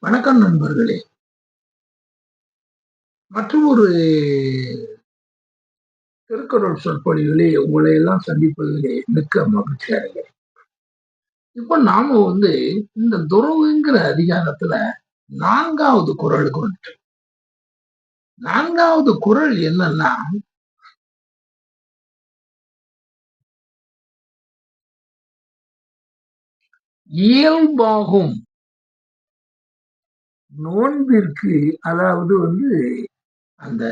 வணக்கம் நண்பர்களே. மற்றும் ஒரு திருக்குறள் சொற்பொழிவிலே உங்களை எல்லாம் சந்திப்பதிலே மிக்க மகிழ்ச்சி அடைகிறேன். இப்ப நாம வந்து இந்த துறவுங்கிற அதிகாரத்துல நான்காவது குரலுக்கு வந்துட்டு நான்காவது குரல் என்னன்னா இயல்பாகும். நோன்பிற்கு அதாவது வந்து அந்த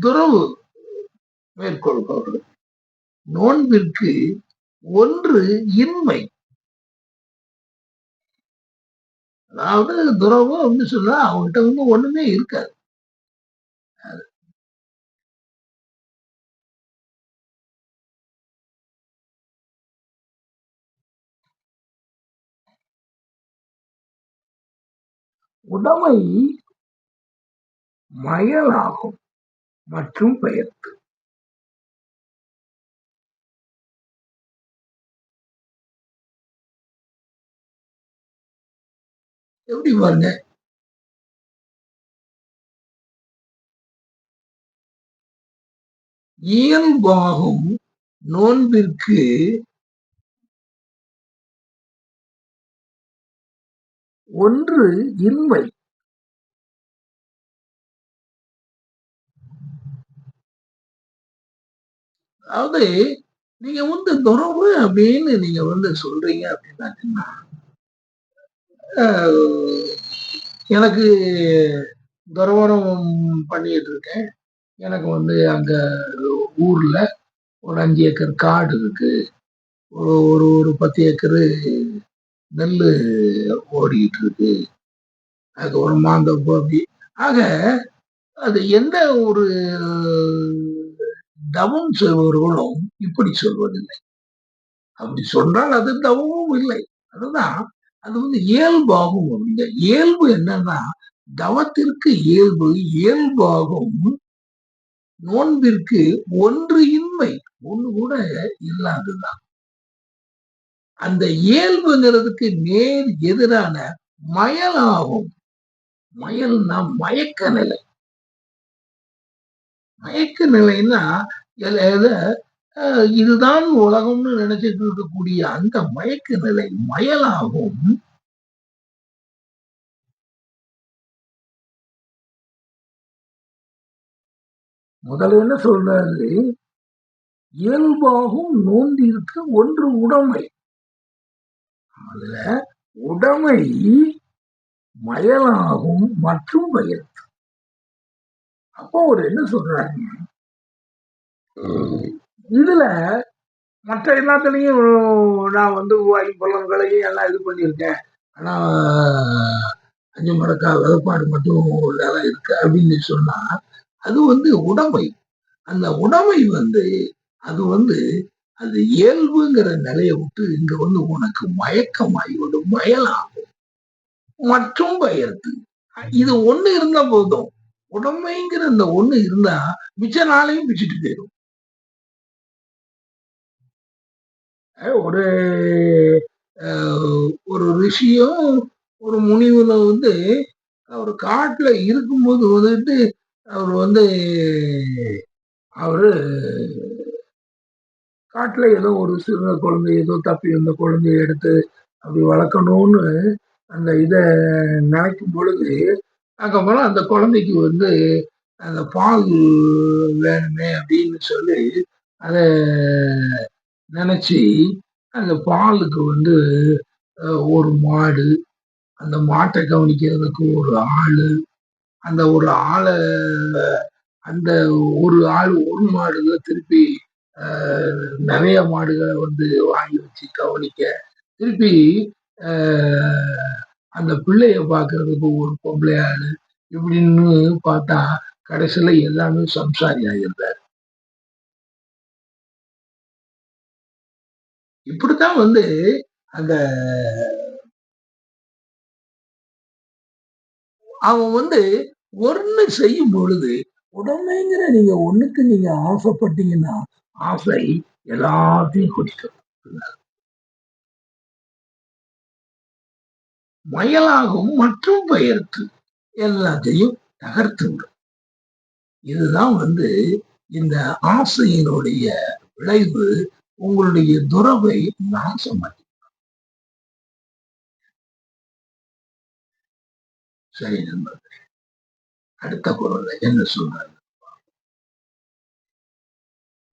துறவு மேற்கொள்பவர்கள். நோன்பிற்கு ஒன்று இன்மை. அதாவது துறவு அப்படின்னு சொன்னா அவங்ககிட்ட வந்து ஒண்ணுமே இருக்காது. உடமை மயலாகும் மற்றும் பெயர்த்து எப்படி பாருங்க? இயல்பாகும் நோன்பிற்கு ஒன்று இன்மை. அதாவது நீங்க வந்து துறவு அப்படின்னு நீங்க வந்து சொல்றீங்க அப்படின்னா எனக்கு துறவரம் பண்ணிட்டு இருக்கேன். எனக்கு வந்து அங்க ஊர்ல ஒரு அஞ்சு ஏக்கர் காடு இருக்கு. ஒரு ஒரு ஒரு பத்து ஏக்கரு நெல் ஓடிக்கிட்டு இருக்கு அது ஒரு மாந்தோப்பு அப்படி ஆக அது எந்த ஒரு தவம் செய்பவர்களும் இப்படி சொல்வதில்லை. அப்படி சொன்னால் அது தவமும் இல்லை. அதுதான் அது வந்து இயல்பாகும் அப்படிங்க இயல்பு என்னன்னா தவத்திற்கு இயல்பு இயல்பாகும் நோன்பிற்கு ஒன்று இன்மை ஒண்ணு கூட இல்லாததுதான். அந்த இயல்புங்கிறதுக்கு நேர் எதிரான மயலாகும். மயல்னா மயக்க நிலை மயக்க நிலைன்னா இதுதான் உலகம்னு நினைச்சிட்டு இருக்கக்கூடிய அந்த மயக்க நிலை மயலாகும். முதல்ல என்ன சொல்றாரு? இயல்பாகும் நோன்றிருக்கு ஒன்று உடைமை. அதுல உடைமை மயலாகும் மற்றும் பயிர் அப்போ அவர் என்ன சொல்றாரு இதுல மற்ற எல்லாத்துலயும் நான் வந்து பழங்களையும் எல்லாம் இது பண்ணியிருக்கேன். ஆனா அஞ்சு மடக்கா வேறுபாடு மட்டும் இதெல்லாம் இருக்கு அப்படின்னு சொன்னா அது வந்து உடமை. அந்த உடமை வந்து அது வந்து அது இயல்புங்கிற நிலையை விட்டு இங்க வந்து உனக்கு மயக்கமாகிவிடும் மயலாகும் மற்றும் பயத்து. இது ஒண்ணு இருந்தா போதும். உடமைங்கிற இந்த ஒண்ணு இருந்தா மிச்ச நாளையும் பிச்சுட்டு போயிடும் ஒரு ஒரு ரிஷியும் ஒரு முனிவுல வந்து அவர் காட்டுல இருக்கும்போது வந்துட்டு அவர் வந்து அவரு காட்டில் ஏதோ ஒரு சிறு குழந்தை ஏதோ தப்பி வந்த குழந்தைய எடுத்து அப்படி வளர்க்கணும்னு அந்த இதை நினைக்கும் பொழுது அதுக்கப்புறம் அந்த குழந்தைக்கு வந்து அந்த பால் வேணுமே அப்படின்னு சொல்லி அதை நினச்சி அந்த பாலுக்கு வந்து ஒரு மாடு அந்த மாட்டை கவனிக்கிறதுக்கு ஒரு ஆள் அந்த ஒரு ஆளை அந்த ஒரு ஆள் ஒரு மாடுகளை திருப்பி நிறைய மாடுகளை வந்து வாங்கி வச்சு கவனிக்க. திருப்பி அந்த பிள்ளைய பார்க்கறதுக்கு ஒரு பொம்பளை ஆளு இப்படின்னு பார்த்தா கடைசியில எல்லாமே சம்சாரி ஆகியிருந்தார் இப்படித்தான் வந்து அந்த அவன் வந்து ஒன்று செய்யும் பொழுது உடமைங்கிற நீங்க ஒண்ணுக்கு நீங்க ஆசைப்பட்டீங்கன்னா ஆசை எல்லாத்தையும் குடிக்கும் மயலாகும் மற்றும் பெயர்த்து எல்லாத்தையும் தகர்த்து விடும் இதுதான் வந்து இந்த ஆசையினுடைய விளைவு உங்களுடைய துறவை நாசமாக்கி சரி நண்பர்களே அடுத்த குரல்ல என்ன சொல்றாரு?